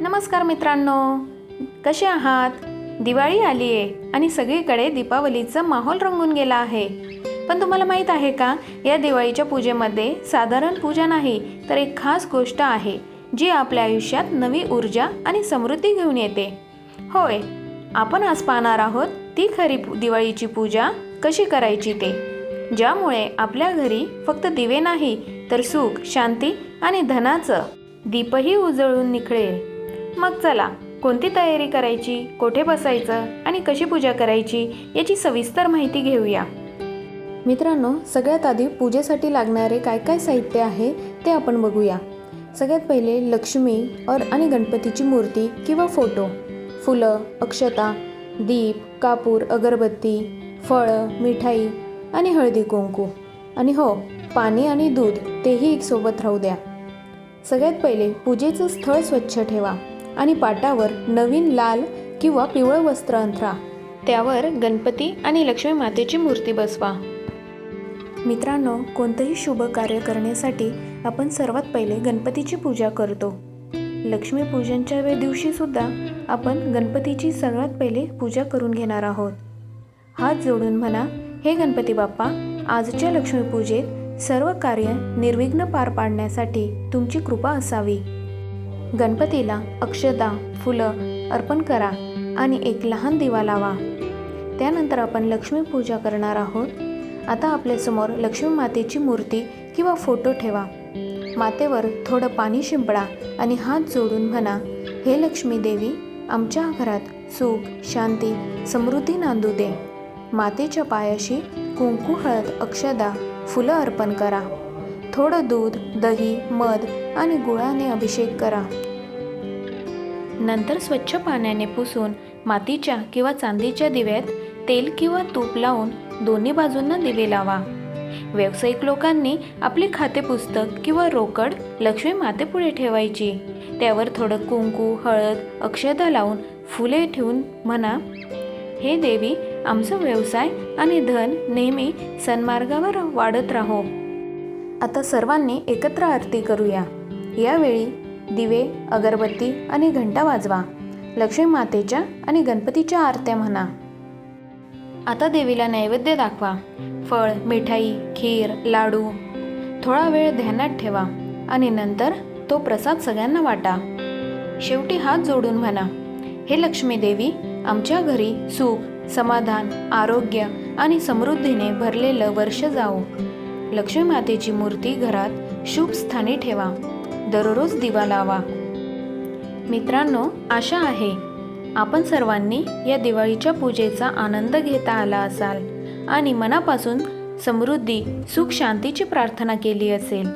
नमस्कार मित्रांनो. कसे आहात? दिवाळी आली आहे आणि सगळीकडे दीपावलीचा माहोल रंगून गेला आहे. पण तुम्हाला माहीत आहे का? या दिवाळीच्या पूजेमध्ये साधारण पूजा नाही तर एक खास गोष्ट आहे जी आपल्या आयुष्यात नवी ऊर्जा आणि समृद्धी घेऊन येते. होय आपण आज पाहणार आहोत ती खरी दिवाळीची पूजा कशी करायची ते. ज्यामुळे आपल्या घरी फक्त दिवे नाही तर सुख शांती आणि धनाचं दीपही उजळून निखळेल. मग चला कोणती तयारी करायची कोठे बसायचं आणि कशी पूजा करायची याची सविस्तर माहिती घेऊया. मित्रांनो सगळ्यात आधी पूजेसाठी लागणारे काय काय साहित्य आहे ते आपण बघूया. सगळ्यात पहिले लक्ष्मी और आणि गणपतीची मूर्ती किंवा फोटो. फुलं अक्षता दीप कापूर अगरबत्ती फळं मिठाई आणि हळदी कुंकू. आणि हो पाणी आणि दूध तेही एक सोबत राहू द्या. सगळ्यात पहिले पूजेचं स्थळ स्वच्छ ठेवा. आणि पाटावर नवीन लाल किंवा पिवळं वस्त्र अंथरा. त्यावर गणपती आणि लक्ष्मी मातेची मूर्ती बसवा. मित्रांनो कोणतंही शुभ कार्य करण्यासाठी आपण सर्वात पहिले गणपतीची पूजा करतो. लक्ष्मीपूजनच्या वे दिवशीसुद्धा आपण गणपतीची सगळ्यात पहिले पूजा करून घेणार आहोत. हात जोडून म्हणा हे गणपती बाप्पा आजच्या लक्ष्मीपूजेत सर्व कार्य निर्विघ्न पार पाडण्यासाठी तुमची कृपा असावी. गणपतीला अक्षता फुलं अर्पण करा आणि एक लहान दिवा लावा. त्यानंतर आपण लक्ष्मीपूजा करणार आहोत. आता आपल्यासमोर लक्ष्मी मातेची मूर्ती किंवा फोटो ठेवा. मातेवर थोडं पाणी शिंपडा आणि हात जोडून म्हणा हे लक्ष्मी देवी आमच्या घरात सुख शांती समृद्धी नांदू दे. मातेच्या पायाशी कुंकू हळद अक्षदा फुलं अर्पण करा. थोडं दूध दही मध आणि गुळाने अभिषेक करा. नंतर स्वच्छ पाण्याने पुसून मातीच्या किंवा चांदीच्या दिव्यात तेल किंवा तूप लावून दोन्ही बाजूंना दिवे लावा. व्यावसायिक लोकांनी आपले खातेपुस्तक किंवा रोकड लक्ष्मी मातेपुढे ठेवायची. त्यावर थोडं कुंकू हळद अक्षता लावून फुले ठेवून म्हणा. हे देवी आमचा व्यवसाय आणि धन नेहमी सन्मार्गावर वाढत राहो. आता सर्वांनी एकत्र आरती करूया. यावेळी दिवे अगरबत्ती आणि घंटा वाजवा. लक्ष्मी मातेच्या आणि गणपतीच्या आरत्या म्हणा. आता देवीला नैवेद्य दाखवा. फळ मिठाई खीर लाडू. थोडा वेळ ध्यानात ठेवा आणि नंतर तो प्रसाद सगळ्यांना वाटा. शेवटी हात जोडून म्हणा हे लक्ष्मी देवी आमच्या घरी सुख समाधान आरोग्य आणि समृद्धीने भरलेलं वर्ष जावो. लक्ष्मी मातेची मूर्ती घरात शुभ स्थानी ठेवा. दररोज दिवा लावा. मित्रांनो आशा आहे आपण सर्वांनी या दिवाळीच्या पूजेचा आनंद घेता आला असाल आणि मनापासून समृद्धी सुख शांतीची प्रार्थना केली असेल.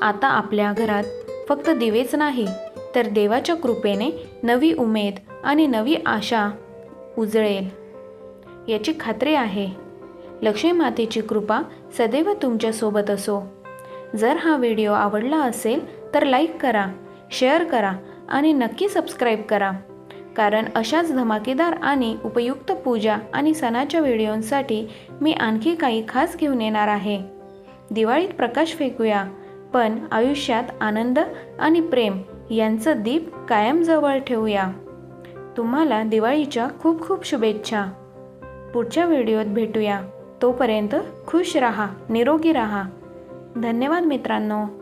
आता आपल्या घरात फक्त दिवेच नाही तर देवाच्या कृपेने नवी उमेद आणि नवी आशा उजळेल. याची खात्री आहे लक्ष्मी मातेची कृपा सदैव तुमच्यासोबत असो. जर हा व्हिडिओ आवडला असेल तर लाईक करा शेअर करा आणि नक्की सबस्क्राईब करा. कारण अशाच धमाकेदार आणि उपयुक्त पूजा आणि सणाच्या व्हिडिओंसाठी मी आणखी काही खास घेऊन येणार आहे. दिवाळीत प्रकाश फेकूया पण आयुष्यात आनंद आणि प्रेम यांचं दीप कायम जवळ ठेवूया. तुम्हाला दिवाळीच्या खूप खूप शुभेच्छा. पुढच्या व्हिडिओत भेटूया. तोपर्यंत खुश रहा निरोगी रहा. धन्यवाद मित्रांनो.